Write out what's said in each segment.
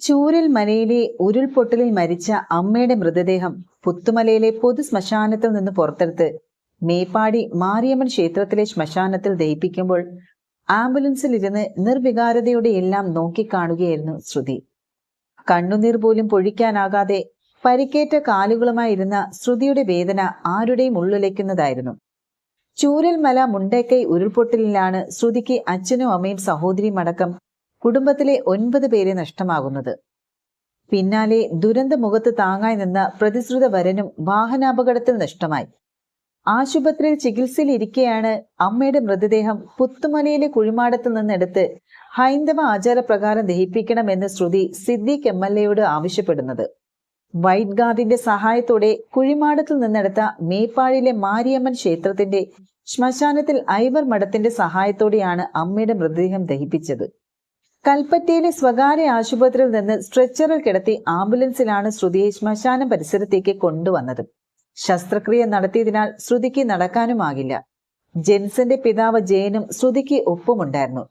ചൂരൽ മലയിലെ ഉരുൾപൊട്ടലിൽ മരിച്ച അമ്മയുടെ മൃതദേഹം പുത്തുമലയിലെ പൊതു ശ്മശാനത്തിൽ നിന്ന് പുറത്തെടുത്ത് മേപ്പാടി മാരിയമ്മൻ ക്ഷേത്രത്തിലെ ശ്മശാനത്തിൽ ദഹിപ്പിക്കുമ്പോൾ ആംബുലൻസിൽ ഇരുന്ന് നിർവികാരതയോടെ എല്ലാം നോക്കിക്കാണുകയായിരുന്നു ശ്രുതി. കണ്ണുനീർ പോലും പൊഴിക്കാനാകാതെ പരിക്കേറ്റ കാലുകളുമായിരുന്ന ശ്രുതിയുടെ വേദന ആരുടെയും ഉള്ളുലയ്ക്കുന്നതായിരുന്നു ചൂരൽമല മുണ്ടേക്കൈ ഉരുൾപൊട്ടലിലാണ് ശ്രുതിക്ക് അച്ഛനും അമ്മയും സഹോദരിയും അടക്കം കുടുംബത്തിലെ ഒൻപത് പേരെ നഷ്ടമാകുന്നത്. പിന്നാലെ ദുരന്ത മുഖത്ത് താങ്ങായി നിന്ന പ്രതിശ്രുത വരനും വാഹനാപകടത്തിൽ നഷ്ടമായി. ആശുപത്രിയിൽ ചികിത്സയിലിരിക്കെയാണ് അമ്മയുടെ മൃതദേഹം പുത്തുമലയിലെ കുഴിമാടത്ത് നിന്നെടുത്ത് ഹൈന്ദവ ആചാരപ്രകാരം ദഹിപ്പിക്കണമെന്ന് ശ്രുതി സിദ്ദീഖ് എം എൽ എയോട് ആവശ്യപ്പെടുന്നത്. വൈറ്റ് ഗാർഡിന്റെ സഹായത്തോടെ കുഴിമാടത്തിൽ നിന്നെടുത്ത മേപ്പാടിയിലെ മാരിയമ്മൻ ക്ഷേത്രത്തിന്റെ ശ്മശാനത്തിൽ ഐവർ മഠത്തിന്റെ സഹായത്തോടെയാണ് അമ്മയുടെ മൃതദേഹം ദഹിപ്പിച്ചത്. കൽപ്പറ്റയിലെ സ്വകാര്യ ആശുപത്രിയിൽ നിന്ന് സ്ട്രെച്ചറിൽ കിടത്തി ആംബുലൻസിലാണ് ശ്രുതിയെ ശ്മശാന പരിസരത്തേക്ക് കൊണ്ടുവന്നത്. ശസ്ത്രക്രിയ നടത്തിയതിനാൽ ശ്രുതിക്ക് നടക്കാനുമാകില്ല. ജെൻസന്റെ പിതാവ് ജയനും ശ്രുതിക്ക് ഒപ്പമുണ്ടായിരുന്നു.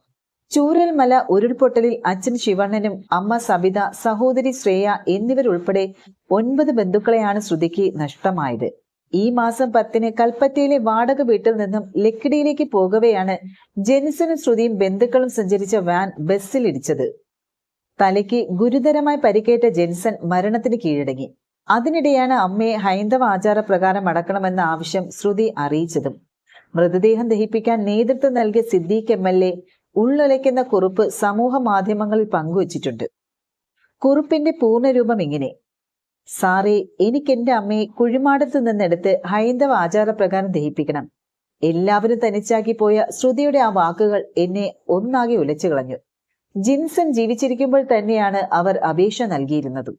ചൂരൽമല ഉരുൾപൊട്ടലിൽ അച്ഛൻ ശിവണ്ണനും അമ്മ സബിത സഹോദരി ശ്രേയ എന്നിവരുൾപ്പെടെ ഒൻപത് ബന്ധുക്കളെയാണ് ശ്രുതിക്ക് നഷ്ടമായത്. ഈ മാസം പത്തിന് കൽപ്പറ്റയിലെ വാടക വീട്ടിൽ നിന്നും ലക്കിടിയിലേക്ക് പോകവെയാണ് ജെനിസനും ശ്രുതിയും ബന്ധുക്കളും സഞ്ചരിച്ച വാൻ ബസ്സിൽ ഇടിച്ചത്. തലയ്ക്ക് ഗുരുതരമായി പരിക്കേറ്റ ജെൻസൺ മരണത്തിന് കീഴടങ്ങി. അതിനിടെയാണ് അമ്മയെ ഹൈന്ദവ ആചാര പ്രകാരം അടക്കണമെന്ന ആവശ്യം ശ്രുതി അറിയിച്ചതും. മൃതദേഹം ദഹിപ്പിക്കാൻ നേതൃത്വം നൽകിയ സിദ്ദീഖ് എം എൽ എ ഉള്ളൊലയ്ക്കുന്ന കുറിപ്പ് സമൂഹ മാധ്യമങ്ങളിൽ പങ്കുവച്ചിട്ടുണ്ട്. കുറിപ്പിന്റെ പൂർണരൂപം ഇങ്ങനെ. സാറേ എനിക്ക് എന്റെ അമ്മയെ കുഴിമാടത്ത് നിന്നെടുത്ത് ഹൈന്ദവ ആചാരപ്രകാരം ദഹിപ്പിക്കണം. എല്ലാവരും തനിച്ചാക്കി പോയ ശ്രുതിയുടെ ആ വാക്കുകൾ എന്നെ ഒന്നാകെ ഉലച്ചു കളഞ്ഞു. ജിൻസൺ ജീവിച്ചിരിക്കുമ്പോൾ തന്നെയാണ് അവർ അപേക്ഷ നൽകിയിരുന്നത്.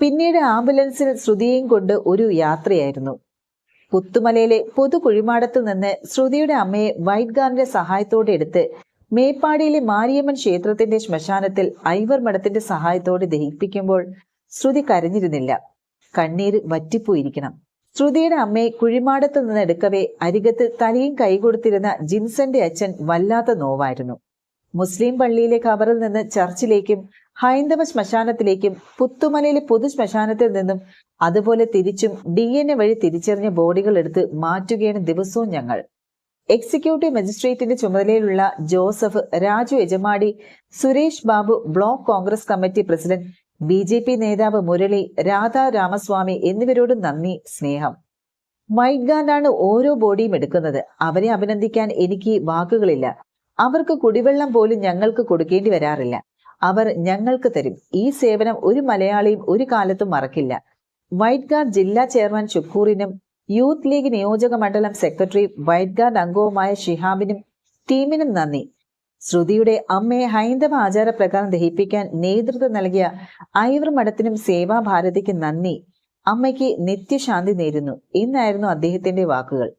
പിന്നീട് ആംബുലൻസിൽ ശ്രുതിയെയും കൊണ്ട് ഒരു യാത്രയായിരുന്നു. പുത്തുമലയിലെ പൊതു കുഴിമാടത്തു നിന്ന് ശ്രുതിയുടെ അമ്മയെ വൈറ്റ് ഗാർഡിന്റെ സഹായത്തോടെ എടുത്ത് മേപ്പാടിയിലെ മാരിയമ്മൻ ക്ഷേത്രത്തിന്റെ ശ്മശാനത്തിൽ ഐവർ മഠത്തിന്റെ സഹായത്തോടെ ദഹിപ്പിക്കുമ്പോൾ ശ്രുതി കരഞ്ഞിരുന്നില്ല. കണ്ണീര് വറ്റിപ്പോയിരിക്കണം. ശ്രുതിയുടെ അമ്മയെ കുഴിമാടത്ത് നിന്ന് എടുക്കവേ അരികത്ത് തലയും കൈകൊടുത്തിരുന്ന ജിൻസന്റെ അച്ഛൻ വല്ലാത്ത നോവായിരുന്നു. മുസ്ലിം പള്ളിയിലെ ഖബറിൽ നിന്ന് ചർച്ചിലേക്കും ഹൈന്ദവ ശ്മശാനത്തിലേക്കും പുത്തുമലയിലെ പൊതു ശ്മശാനത്തിൽ നിന്നും അതുപോലെ തിരിച്ചും ഡി എൻ എ വഴി തിരിച്ചറിഞ്ഞ ബോഡികൾ എടുത്ത് മാറ്റുകയാണ് ദിവസവും ഞങ്ങൾ. എക്സിക്യൂട്ടീവ് മജിസ്ട്രേറ്റിന്റെ ചുമതലയിലുള്ള Joseph Raju യജമാടി Suresh Babu block Congress committee president B J P നേതാവ് മുരളി രാധാ രാമസ്വാമി എന്നിവരോട് നന്ദി സ്നേഹം. വൈറ്റ് ഗാർഡാണ് ഓരോ ബോഡിയും എടുക്കുന്നത്. അവരെ അഭിനന്ദിക്കാൻ എനിക്ക് വാക്കുകളില്ല. അവർക്ക് കുടിവെള്ളം പോലും ഞങ്ങൾക്ക് കൊടുക്കേണ്ടി വരാറില്ല. അവർ ഞങ്ങൾക്ക് തരും. ഈ സേവനം ഒരു മലയാളിയും ഒരു കാലത്തും മറക്കില്ല. വൈറ്റ് ഗാർഡ് ജില്ലാ ചെയർമാൻ ഷുക്കൂറിനും യൂത്ത് ലീഗ് നിയോജക മണ്ഡലം സെക്രട്ടറി വൈറ്റ് ഗാർഡ് അംഗവുമായ ഷിഹാബിനും ടീമിനും നന്ദി. ശ്രുതിയുടെ അമ്മയെ ഹൈന്ദവ ആചാരപ്രകാരം ദഹിപ്പിക്കാൻ നേതൃത്വം നൽകിയ ഐവർ മഠത്തിനും സേവാഭാരതിക്കും നന്ദി. അമ്മയ്ക്ക് നിത്യശാന്തി നേരുന്നു. എന്നായിരുന്നു അദ്ദേഹത്തിന്റെ വാക്കുകൾ.